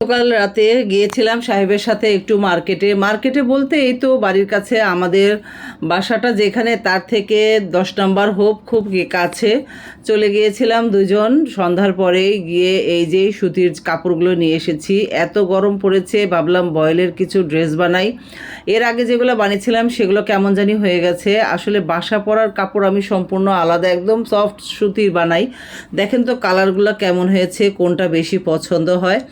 গতকাল রাতে গিয়েছিলাম সাহেবের সাথে একটু মার্কেটে। মার্কেটে বলতে এই তো বাড়ির কাছে আমাদের বাসাটা যেখানে তার থেকে দশ নম্বর হোপ খুব কাছে। চলে গিয়েছিলাম দুজন। সন্ধ্যার পরে গিয়ে এই যে সুতির কাপড়গুলো নিয়ে এসেছি। এত গরম পড়েছে, ভাবলাম বয়েলের কিছু ড্রেস বানাই। এর আগে যেগুলো বানিয়েছিলাম সেগুলো কেমন জানি হয়ে গেছে। আসলে বাসা পরার কাপড় আমি সম্পূর্ণ আলাদা, একদম সফট সুতির বানাই। দেখেন তো কালারগুলো কেমন হয়েছে, কোনটা বেশি পছন্দ হয়।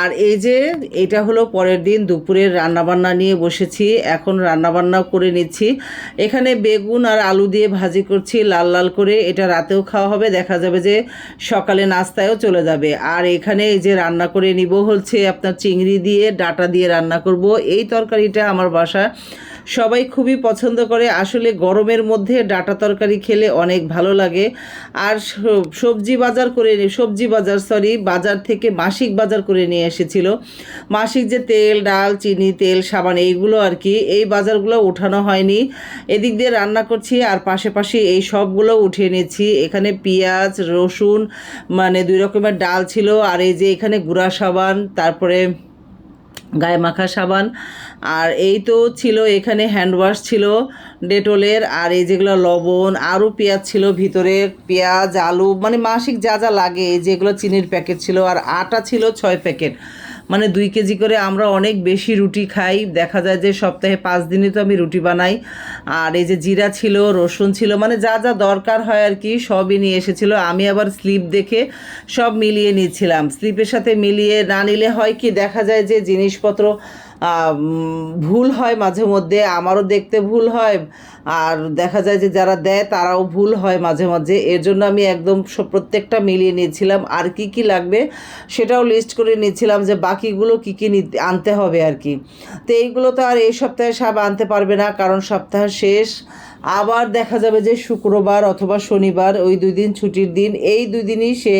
আর এই যে এটা হলো পরের দিন দুপুরের রান্নাবান্না নিয়ে বসেছি, এখন রান্নাবান্নাও করে নিচ্ছি। এখানে বেগুন আর আলু দিয়ে ভাজি করছি, লাল লাল করে। এটা রাতেও খাওয়া হবে, দেখা যাবে যে সকালে নাস্তায়ও চলে যাবে। আর এখানে এই যে রান্না করে নিব হচ্ছে আপনার চিংড়ি দিয়ে, ডাটা দিয়ে রান্না করব। এই তরকারিটা আমার বাসা সবাই খুবই পছন্দ করে। আসলে গরমের মধ্যে ডাটা তরকারি খেলে অনেক ভালো লাগে। আর সবজি বাজার করে সবজি বাজার সরি বাজার থেকে মাসিক বাজার করে নিয়ে এসেছিল। মাসিক যে তেল, ডাল, চিনি, তেল, সাবান, এইগুলো আর কি, এই বাজারগুলো ওঠানো হয়নি। এদিক দিয়ে রান্না করছি আর পাশে পাশে এই সবগুলো উঠিয়ে নিচ্ছি। এখানে পেঁয়াজ, রসুন মানে দুই রকমের ডাল ছিল। আর এই যে এখানে গুঁড়া সাবান, তারপরে গায়ে মাখা সাবান। আর এই তো ছিল এখানে হ্যান্ড ওয়াশ ছিল ডেটলের, আর এই যেগুলো লবণ, আরও পেঁয়াজ ছিল ভিতরে, পেঁয়াজ, আলু মানে মাসিক যা যা লাগে যেগুলো চিনির প্যাকেট ছিল, আর আটা ছিল ছয় প্যাকেট মানে দুই কেজি করে আমরা অনেক বেশি রুটি খাই। দেখা যায় যে সপ্তাহে পাঁচ দিনই তো আমি রুটি বানাই। আর এই যে জিরা ছিল, রসুন ছিল মানে যা যা দরকার হয় আর কি, সবই নিয়ে এসেছিল। আমি আবার স্লিপ দেখে সব মিলিয়ে নিচ্ছিলাম। স্লিপের সাথে মিলিয়ে না নিলে হয় কি, দেখা যায় যে জিনিসপত্র ভুল হয় মাঝে মধ্যে, আমারও দেখতে ভুল হয়। আর দেখা যায় যে যারা দেয়, তারাও ভুল হয় মাঝে মাঝে। এর জন্য আমি একদম প্রত্যেকটা মিলিয়ে নিয়েছিলাম। আর কি কি লাগবে সেটাও লিস্ট করে নিয়েছিলাম যে বাকিগুলো কি কি নিতে আনতে হবে আর কি। তো এইগুলো তো আর এই সপ্তাহে সব আনতে পারবে না, কারণ সপ্তাহ শেষ। আবার দেখা যাবে যে শুক্রবার অথবা শনিবার ওই দুই দিন ছুটির দিন, এই দুই দিনই সে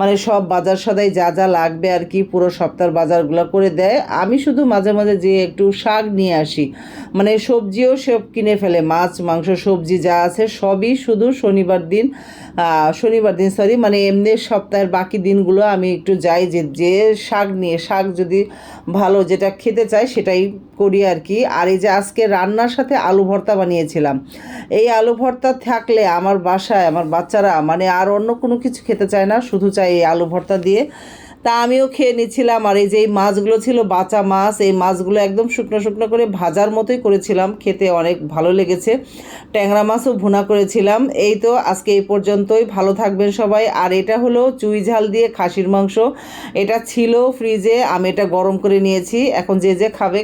মানে সব বাজার সদাই যা যা লাগবে আর কি পুরো সপ্তাহের বাজারগুলো করে দেয়। আমি শুধু মাঝে মাঝে যে একটু শাক নিয়ে আসি মানে সবজিও সব কিনে ফেলে, মাছ, মাংস, সবজি যা আছে সবই শুধু শনিবার দিন শনিবার দিন সরি মানে এমনি সপ্তাহের বাকি দিনগুলো আমি একটু যাই যে যে শাক নিয়ে, শাক যদি ভালো যেটা খেতে চাই সেটাই করি আর কি। আর এই যে আজকে রান্নার সাথে আলু ভর্তা বানিয়েছিলাম এই আলু ভর্তা থাকলে আমার বাসায়, আমার বাচ্চারা মানে আর অন্য কোনো কিছু খেতে চায় না, শুধু চাই এই আলু ভর্তা দিয়ে। তা আমিও খেয়ে নিচ্ছিলাম, আর এই যে এই মাছগুলো ছিল, বাঁচা মাছ, এই মাছগুলো একদম শুকনো শুকনো করে ভাজার মতোই করেছিলাম, খেতে অনেক ভালো লেগেছে। ট্যাংরা মাছও ভুনা করেছিলাম, এই তো আজকে এই পর্যন্তই, ভালো থাকবেন সবাই। আর এটা হলো চুই ঝাল দিয়ে খাসির মাংস, এটা ছিল ফ্রিজে, আমি এটা গরম করে নিয়েছি, এখন যে যে খাবে